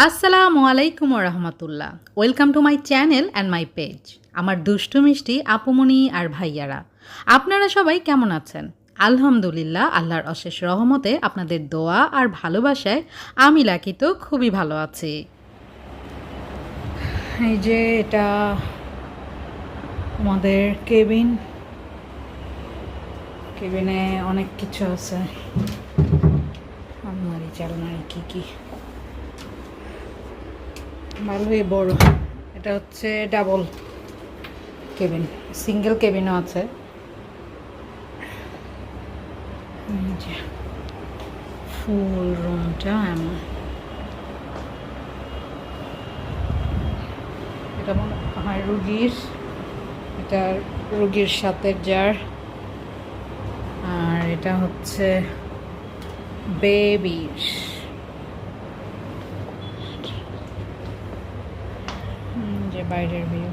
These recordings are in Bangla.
আসসালামু আলাইকুম রহমতুল্লাহ। Welcome to my channel and my page আমার দুষ্টু মিষ্টি আপুমনি আর ভাইয়ারা। আপনারা সবাই কেমন আছেন? আলহামদুলিল্লাহ, আল্লাহর অশেষ রহমতে আপনাদের দোয়া আর ভালোবাসায় আমি লাকি তো খুবই ভালো আছি। এই যে এটা আমাদের কেবিন। কেবিনে অনেক কিছু আছে। আলমারি চালমারি কী কী? ভালোই বড়। এটা হচ্ছে ডাবল কেবিন সিঙ্গেল কেবিনও আছে। ফুল রুমটা এমন। এটা মনে হয় রুগীর, এটা রুগীর সাথে জার আর এটা হচ্ছে বেবির যে বাইরের ভিউ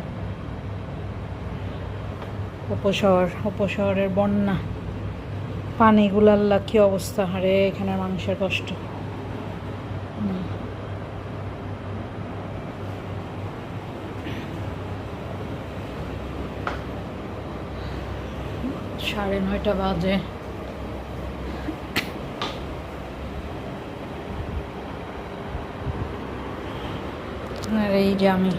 উপশহর উপশহরের বন্যা। পানিগুলো, আল্লাহ, কি অবস্থা? হারে এখানের মানুষের কষ্ট। সাড়ে নয়টা বাজে। এই যে আমি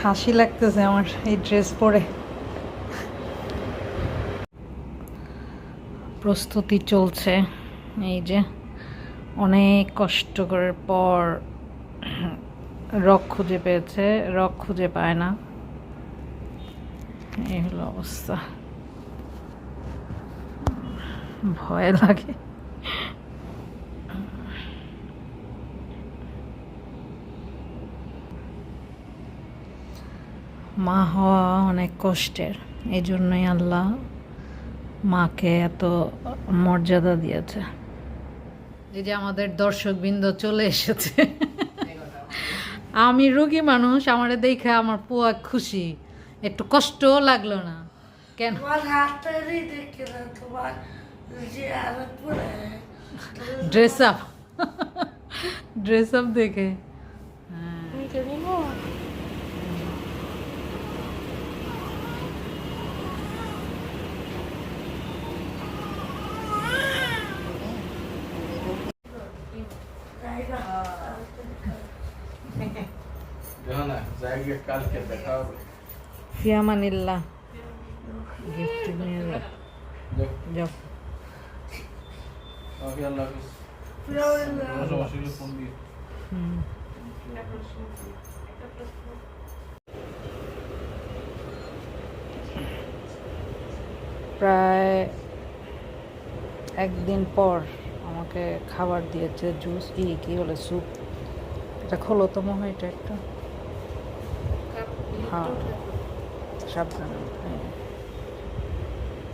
হাসি লাগতেছে আমার এই ড্রেস পরে। প্রস্তুতি চলছে, এই যে অনেক কষ্ট করার পর রক খুঁজে পেয়েছে, রক খুঁজে পায় না। এই হলো অবস্থা। ভয় লাগে। মা হওয়া অনেক কষ্টের। এই জন্যই আল্লাহ মাকে এত মর্যাদা দিয়েছে। এই যে আমাদের দর্শকবৃন্দ চলে এসেছে। আমি রুগী মানুষ আমার দেখে আমার পুয়া খুশি। একটু কষ্টও লাগল না। কেন? ড্রেস আপ ড্রেস আপ দেখে হ্যাঁ তুমি কে নিবো দেখো না জায়গা কালকে দেখা হবে। ফিয়ামানিল্লাহ। গিফট নিয়ে যাও। প্রায় একদিন পর আমাকে খাবার দিয়েছে জুস। কি কি বলে স্যুপ? এটা খোলো তো মনে হয় এটা একটা? হ্যাঁ। সাবধানে হ্যাঁ।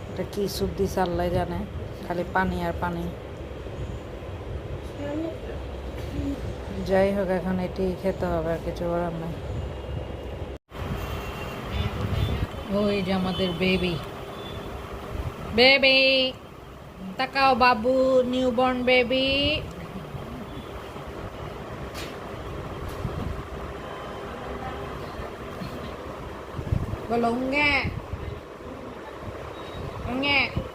এটা কি স্যুপ দিছে জানে। খালি পানি আর পানি। যাই হোক, এখন এটি খেতে হবে, আর কিছু করার নাই। ওই যে আমাদের বেবি বেবি তাকাও বাবু newborn baby có lóng nghe, nga. nghe.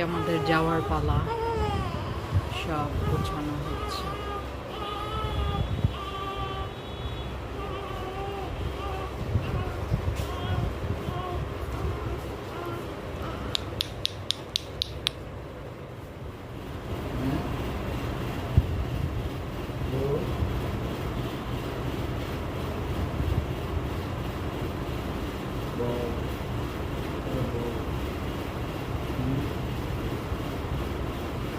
আজকে আমাদের যাওয়ার পালা সব গোছানো হচ্ছে। Well,